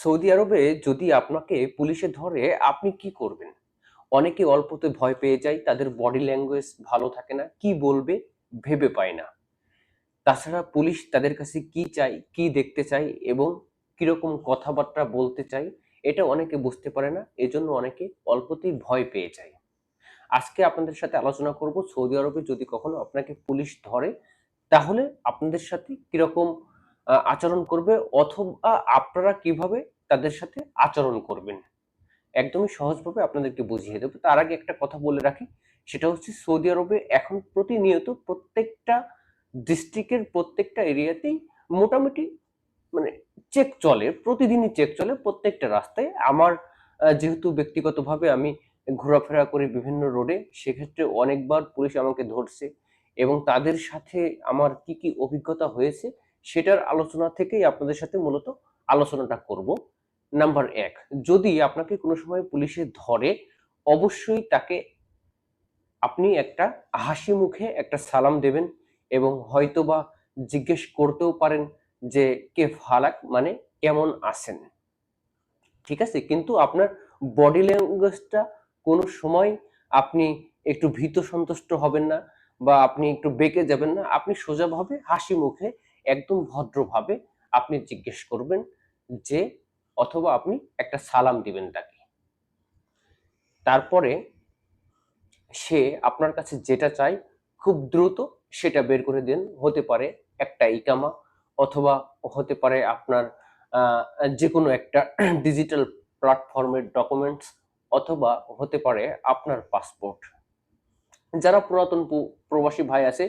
Saudi আরবে যদি আপনাকে পুলিশে ধরে, আপনি কি করবেন? অনেকে অল্পতে ভয় পেয়ে যায়, তাদের বডি ল্যাঙ্গুয়েজ ভালো থাকে না, কি বলবে ভেবে পায় না। তাছাড়া পুলিশ তাদের কাছে কি চাই কি দেখতে চাই এবং কীরকম কথাবার্তা বলতে চাই এটা অনেকে বুঝতে পারে না, এজন্য অনেকে অল্পতেই ভয় পেয়ে যায়। আজকে আপনাদের সাথে আলোচনা করব সৌদি আরবে যদি কখনো আপনাকে পুলিশ ধরে, তাহলে আপনাদের সাথে কীরকম আচরণ করবে অথবা আপনারা কীভাবে তাদের সাথে আচরণ করবেন। একদমই সহজভাবে আপনাদেরকে বুঝিয়ে দেবো। তার আগে একটা কথা বলে রাখি, সেটা হচ্ছে সৌদি আরবে এখন প্রতিনিয়ত প্রত্যেকটা ডিস্ট্রিক্টের প্রত্যেকটা এরিয়াতেই মোটামুটি মানে চেক চলে, প্রতিদিনই চেক চলে প্রত্যেকটা রাস্তায়। আমার যেহেতু ব্যক্তিগতভাবে আমি ঘোরাফেরা করি বিভিন্ন রোডে, সেক্ষেত্রে অনেকবার পুলিশ আমাকে ধরছে এবং তাদের সাথে আমার কি কি অভিজ্ঞতা হয়েছে সেটার আলোচনা থেকেই আপনাদের সাথে মূলত আলোচনাটা করব। নাম্বার এক, যদি আপনাকে কোনো সময় পুলিশে ধরে, অবশ্যই তাকে আপনি একটা হাসি মুখে একটা সালাম দেবেন এবং হয়তোবা জিজ্ঞেস করতেও পারেন যে, কে ফালাক মানে কেমন আছেন? ঠিক আছে? কিন্তু আপনার বডি ল্যাঙ্গুয়েজটা কোনো সময় আপনি একটু ভীত সন্তুষ্ট হবেন না বা আপনি একটু বেঁকে যাবেন না। আপনি সোজাভাবে হাসি মুখে একদম ভদ্রভাবে আপনি জিজ্ঞেস করবেন যে, অথবা আপনি একটা সালাম দিবেন তাকে। তারপরে সে আপনার কাছে যেটা চাই খুব দ্রুত সেটা বের করে দেন। হতে পারে একটা ইকামা, অথবা হতে পারে আপনার যে কোনো একটা ডিজিটাল প্ল্যাটফর্মের ডকুমেন্টস অথবা হতে পারে আপনার পাসপোর্ট যারা পুরাতন প্রবাসী ভাই আছে,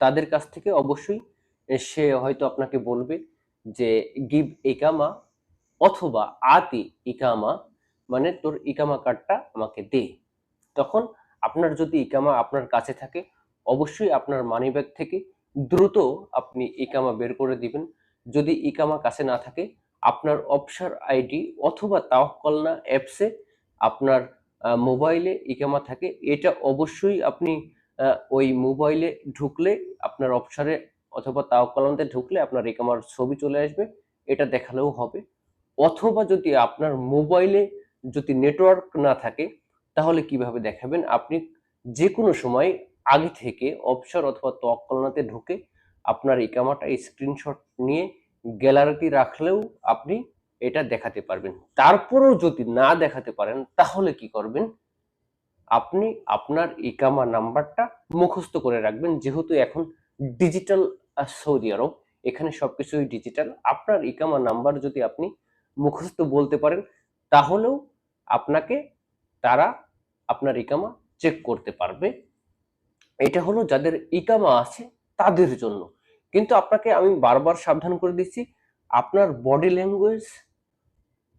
তাদের কাছ থেকে অবশ্যই সে হয়তো আপনাকে বলবে যে, গিভ ইকামা অথবা আতি ইকামা মানে তোর ইকামা কার্ডটা আমাকে দে। তখন আপনার যদি ইকামা আপনার কাছে থাকে, অবশ্যই আপনার মানিব্যাগ থেকে দ্রুত আপনি ইকামা বের করে দিবেন। যদি ইকামা কাছে না থাকে, আপনার অপসার আইডি অথবা তাওয়াক্কলনা অ্যাপসে আপনার মোবাইলে ইকামা থাকে। এটা অবশ্যই আপনি ওই মোবাইলে ঢুকলে আপনার অপসারে অথবা তাওয়াক্কলনাতে ঢুকলে আপনার ইকামার ছবি চলে আসবে, এটা দেখালেও হবে। অথবা যদি আপনার মোবাইলে যদি নেটওয়ার্ক না থাকে, তাহলে কীভাবে দেখাবেন? আপনি যে কোনো সময় আগে থেকে অবসর অথবা তকলনাতে ঢুকে আপনার ইকামাটা স্ক্রিনশট নিয়ে গ্যালারিতে রাখলেও আপনি এটা দেখাতে পারবেন। তারপরেও যদি না দেখাতে পারেন, তাহলে কি করবেন? আপনি আপনার ইকামা নাম্বারটা মুখস্থ করে রাখবেন। যেহেতু এখন ডিজিটাল সৌদি আরব, এখানে সবকিছুই ডিজিটাল আপনার ইকামা নাম্বার যদি আপনি মুখস্থ বলতে পারেন, তাহলেও আপনাকে তারা আপনার ইকামা চেক করতে পারবে। এটা হলো যাদের ইকামা আছে, তাদের জন্য। কিন্তু আপনাকে আমি বারবার সাবধান করে দিচ্ছি, আপনার বডি ল্যাঙ্গুয়েজ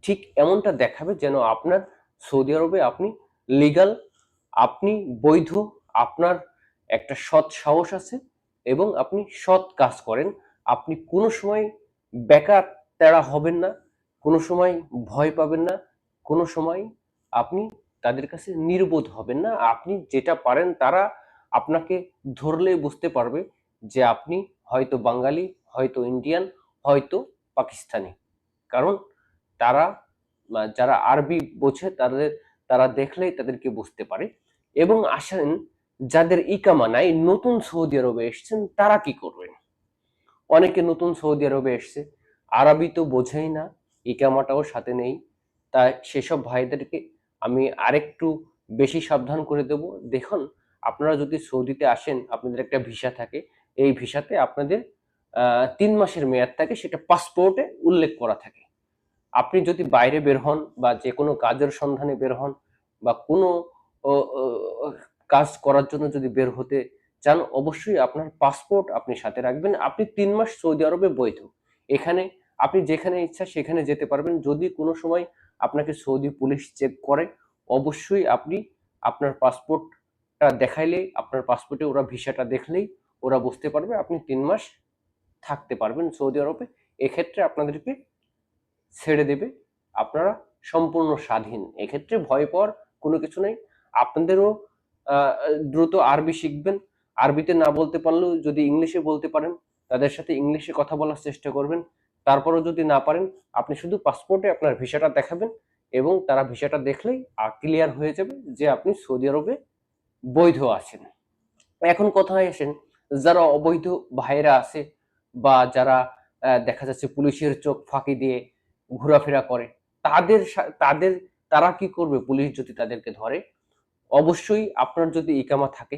ঠিক এমনটা দেখাবে যেন আপনার সৌদি আরবে আপনি লিগাল আপনি বৈধ, আপনার একটা সৎ সাহস আছে। এবং আপনি সৎ কাজ করেন। আপনি কোনো সময় বেকার তেড়া হবেন না, কোনো সময় ভয় পাবেন না, কোনো সময় আপনি তাদের কাছে নির্বোধ হবেন না। আপনি যেটা পারেন তারা আপনাকে ধরলে বুঝতে পারবে যে আপনি হয়তো বাঙালি, হয়তো ইন্ডিয়ান হয়তো পাকিস্তানি। কারণ তারা যারা আরবি বোঝে তাদের, তারা দেখলেই তাদেরকে বুঝতে পারে। এবং আসেন যাদের ইকামা নাই, নতুন সৌদি আরবে এসেছেন, তারা কি করবেন? অনেকে নতুন সৌদি আরবে এসছে, আরবি তো বোঝেই না ইকামাটাও সাথে নেই। তাই সেসব ভাইদেরকে আমি আরেকটু বেশি সাবধান করে দেব। দেখুন, আপনারা যদি সৌদিতে আসেন, আপনাদের একটা ভিসা থাকে, এই ভিসাতে আপনাদের তিন মাসের মেয়াদ থাকে, সেটা পাসপোর্টে উল্লেখ করা থাকে। আপনি যদি বাইরে বের হন বা যে কোনো কাজের সন্ধানে বের হন বা কোনো কাজ করার জন্য যদি বের হতে চান, অবশ্যই আপনার পাসপোর্ট আপনি সাথে রাখবেন। আপনি তিন মাস সৌদি আরবে বৈধ। এখানে আপনি যেখানে ইচ্ছা সেখানে যেতে পারবেন। যদি কোনো সময় আপনাকে সৌদি পুলিশ চেক করে, অবশ্যই আপনি আপনার পাসপোর্টটা দেখাইলে আপনার পাসপোর্টে ওরা ভিসাটা দেখলেই ওরা বুঝতে পারবে আপনি তিন মাস থাকতে পারবেন সৌদি আরবে। এক্ষেত্রে আপনাদেরকে ছেড়ে দেবে। আপনারা সম্পূর্ণ স্বাধীন। এক্ষেত্রে ভয় পাওয়ার কোনো কিছু নেই। আপনাদেরও দ্রুত আরবি শিখবেন। আরবিতে না বলতে পারলেও যদি ইংলিশে বলতে পারেন, তাদের সাথে ইংলিশে কথা বলার চেষ্টা করবেন। তারপরেও যদি না পারেন, আপনি শুধু পাসপোর্টে আপনার ভিসাটা দেখাবেন এবং তারা ভিসাটা দেখলেই ক্লিয়ার হয়ে যাবে যে আপনি সৌদি আরবে বৈধ আছেন। এখন কথায় আসেন? যারা অবৈধ ভাইরা আছে বা যারা দেখা যাচ্ছে পুলিশের চোখ ফাঁকি দিয়ে ঘোরাফেরা করে, তাদের তাদের, তারা কি করবে? পুলিশ যদি তাদেরকে ধরে অবশ্যই আপনার যদি ইকামা থাকে,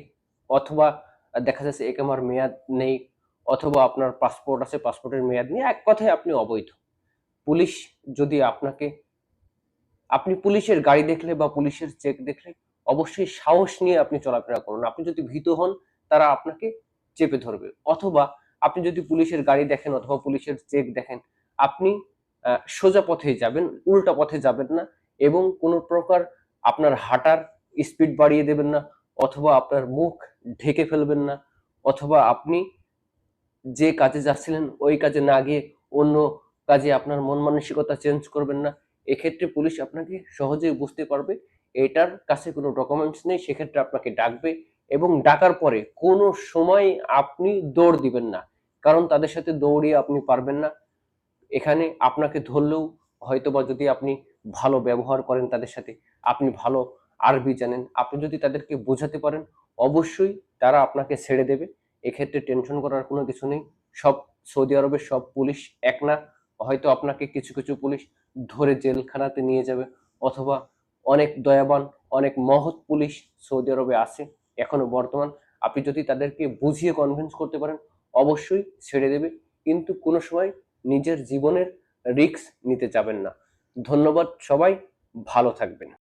অথবা দেখা যাচ্ছে ইকামার মেয়াদ নেই, অথবা আপনার পাসপোর্ট আছে পাসপোর্টের মেয়াদ নেই, এক কথায় আপনি অবৈধ। পুলিশ যদি আপনাকে, আপনি পুলিশের গাড়ি দেখলে বা পুলিশের চেক দেখলে, অবশ্যই সাহস নিয়ে আপনি চলাফেরা করুন। আপনি যদি ভীত হন, তারা আপনাকে চেপে ধরবে। অথবা আপনি যদি পুলিশের গাড়ি দেখেন অথবা পুলিশের চেক দেখেন, আপনি সোজা পথে যাবেন, উল্টা পথে যাবেন না, এবং কোনো প্রকার আপনার হাঁটার স্পিড বাড়িয়ে দেবেন না, অথবা আপনার মুখ ঢেকে ফেলবেন না, অথবা আপনি যে কাজে যাচ্ছিলেন ওই কাজে না গিয়ে অন্য কাজে আপনার মন মানসিকতা চেঞ্জ করবেন না। এক্ষেত্রে পুলিশ আপনাকে সহজেই বুঝতে পারবে, এটার কাছে কোনো ডকুমেন্টস নেই, সেক্ষেত্রে আপনাকে ডাকবে এবং ডাকার পরে কোনো সময় আপনি দৌড় দিবেন না, কারণ তাদের সাথে দৌড়িয়ে আপনি পারবেন না। এখানে আপনাকে ধরলেও হয়তোবা যদি আপনি ভালো ব্যবহার করেন তাদের সাথে, আপনি ভালো আরবি জানেন। আপনি যদি তাদেরকে বোঝাতে পারেন, অবশ্যই তারা আপনাকে ছেড়ে দেবে। এক্ষেত্রে টেনশন করার কোনো কিছু নেই। সব সৌদি আরবের সব পুলিশ এক না, হয়তো আপনাকে কিছু কিছু পুলিশ ধরে জেলখানাতে নিয়ে যাবে অথবা অনেক দয়াবান, অনেক মহৎ পুলিশ সৌদি আরবে আছে এখনও বর্তমান। আপনি যদি তাদেরকে বুঝিয়ে কনভিন্স করতে পারেন, অবশ্যই ছেড়ে দেবে। কিন্তু কোনো সময় নিজের জীবনের রিস্ক নিতে যাবেন না। ধন্যবাদ সবাই, ভালো থাকবেন।